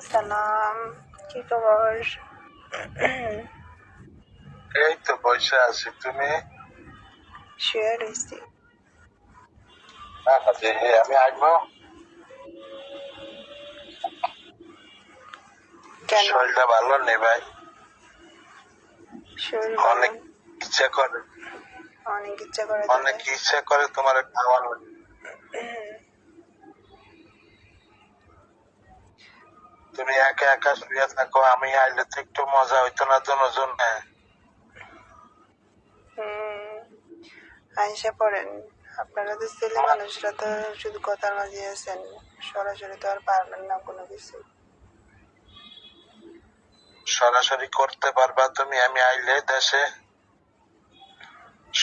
সালাম কি খবর? এই তো বসে আছি তুমি? শুয়ে রয়েছি। আমি আসব? শরীরটা ভালো নেই ভাই। অনেক ইচ্ছা করে। অনেক ইচ্ছা করে অনেক ইচ্ছা করে তোমার খাওয়ানোর তুমি একা একা শুয়ে থাকো আমি আইলে তো একটু মজা হইতো না দুজন। আইসা পড়েন। আপনারা তো ছেলে মানুষরা তো শুধু কথার মাঝে আছেন সরাসরি তো আর পারবেন না কোনো কিছু। সরাসরি করতে পারবা তুমি আমি আইলে দেশে।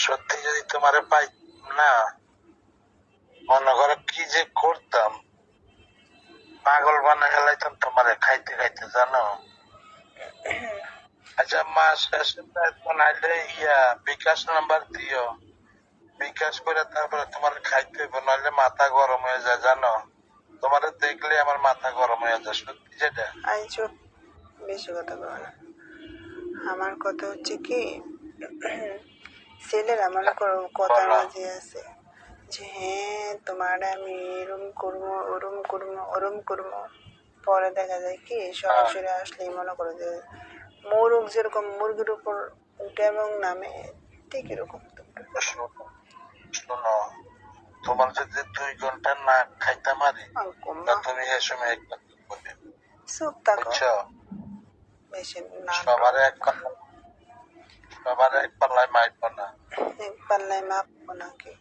সত্যি যদি তোমারে পাই না মনে করো কি যে করতাম। পাগল বানা হেলাইতাম তোমারে খাইতে খাইতে জানো? আচ্ছা মাস শেষে বেতন ইয়া বিকাশ নাম্বার দিও। বিকাশ করে তারপরে তোমার খাইতে হইব নাহলে মাথা গরম হয়ে যায় জানো? তোমারে দেখলে আমার মাথা গরম হয়ে যায় সত্যি যেটা? আই চুপ বেশি কথা বলো না। আমার কথা হচ্ছে কি ছেলেরা করো কথার মাঝে আছে। যে হ্যাঁ তোমার আমি এরম করব ওরম করব ওরম করব। পরে দেখা যায় কি সরাসরি আসলেই মনে করো যে মোরগ যেরকম মুরগির উপর উঠে এবং নামে ঠিক এরকম তোমরা শোনো তোমার যদি দুই ঘণ্টা না খাইতে মারি তুমি এ সময় এক চুপ থাকো। বেশি না। সবার এক সবার এক পাল্লায় মাইপ না। এক পাল্লায় মাপবো নাকি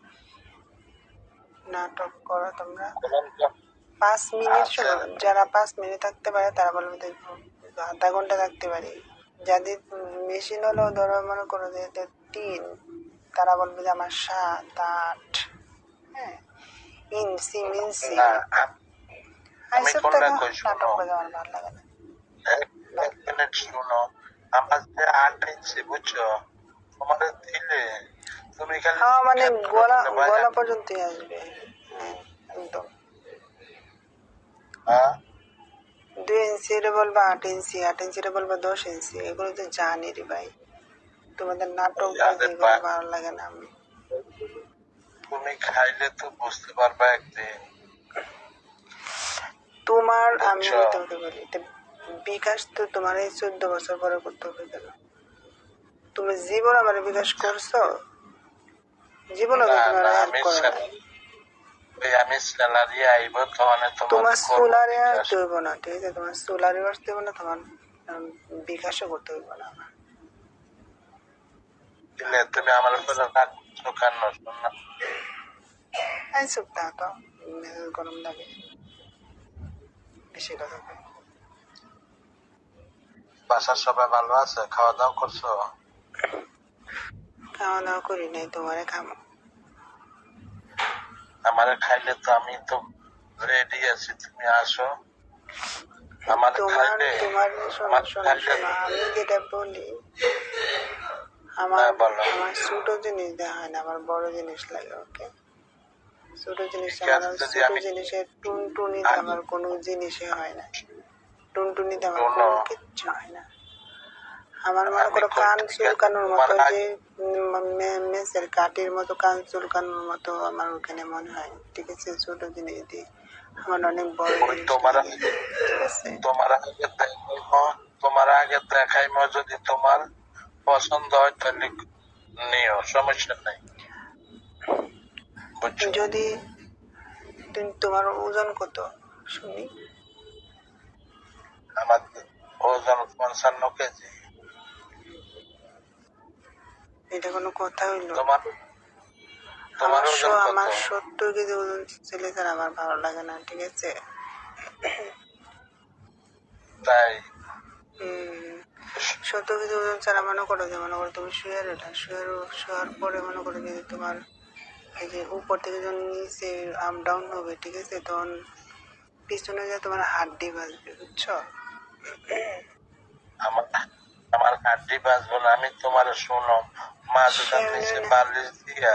নাটক করো তোমরা। পাঁচ মিনিট আচ্ছা। শোনো যারা পাঁচ মিনিট থাকতে পারে তারা বলবে যে আধা ঘণ্টা থাকতে পারি। যাদের মেশিন হলো ধরো মনে করো যে তিন তারা বলবে যে আমার সাত আট হ্যাঁ? ইঞ্চি মিনসি আইসব কোনটা দেখো কই শোনো? নাটক করে আমার ভালো লাগে না। এক- এক মিনিট শুনো। আমার যে আট ইঞ্চি বুঝছ? তোমার দিলে তুমি খালি হ্যাঁ মানে গলা পর্যন্তই আসবে। একদম? দুই বলব আট ইঞ্চি আট বলব দশ ইঞ্চি এগুলো তো জানি রে ভাই। তোমাদের নাটক ভালো লাগে না আমি। তুমি খাইলে তো বুঝতে পারবা একদিন। তোমার আমি। তোমাকে বলি বিকাশ তো তোমার এই চোদ্দ বছর পরে করতে হবে কেন? তুমি জীবন আমার বিকাশ করছ? জীবন তোমার হেল্প আমি করে তোমার তোমার সোলারে আসতে হইব না ঠিক আছে? তোমার সোলারে আসতে হইব না তোমার বিকাশও করতে হইব না। তুমি আমার উপরে রাখছো কেন? শোনো? এই চুপ থাকো তো মেজাজ গরম লাগে। বেশি কথা কই। বাসার সবাই ভালো আছে? খাওয়া দাওয়া করছ? খাওয়া দাওয়া করি নাই তোমারে খামো। আমারে খাইলে তো আমি তো রেডি আছি তুমি আসো। আমার খাইলে তোমার আমার খাইলে শোনো আমি যেটা বলি আমার হ্যাঁ, বলো। আমার ছোট জিনিস দেওয়া হয় না আমার বড় জিনিস লাগে ওকে ছোট জিনিস আমার ছোট আমি- জিনিসের টুনটুনিতে আমি- আমার কোনো জিনিসে হয় না। টুনটুনিতে আমার কোনো কিচ্ছু হয় না। আমার মনে করো কান চুলকানোর মতো যে মেসের কাটির মতো কান চুলকানোর মতো আমার ওখানে মনে হয়। ঠিক আছে ছোট জিনিস দিয়ে আমার অনেক বড় তোমার তোমার আগে দেখাইব তোমার আগে দেখাইব যদি তোমার পছন্দ হয় তাহলে নিও সমস্যা নাই। যদি তুমি তোমার ওজন কত? শুনি। আমার ওজন পঞ্চান্ন কেজি। কোনো কথা হইল আমার আমার সত্তর কেজি ওজন ছেলে ছাড়া আমার ভালো লাগে না ঠিক আছে? তাই? সত্তর কেজি ওজন ছাড়া মনে করো যে মনে করো তুমি শুয়ে রইলা শুয়ে শোয়ার পরে মনে করো যদি তোমার এই যে উপর থেকে যখন নিচে আপ ডাউন হবে ঠিক আছে তখন পিছনে যে তোমার হাড্ডি বাজবে বুঝছ? আমার আমার হাড্ডি বাঁচবো না আমি তোমার শোনো। মা সে- নিচে বালিশ দিয়া।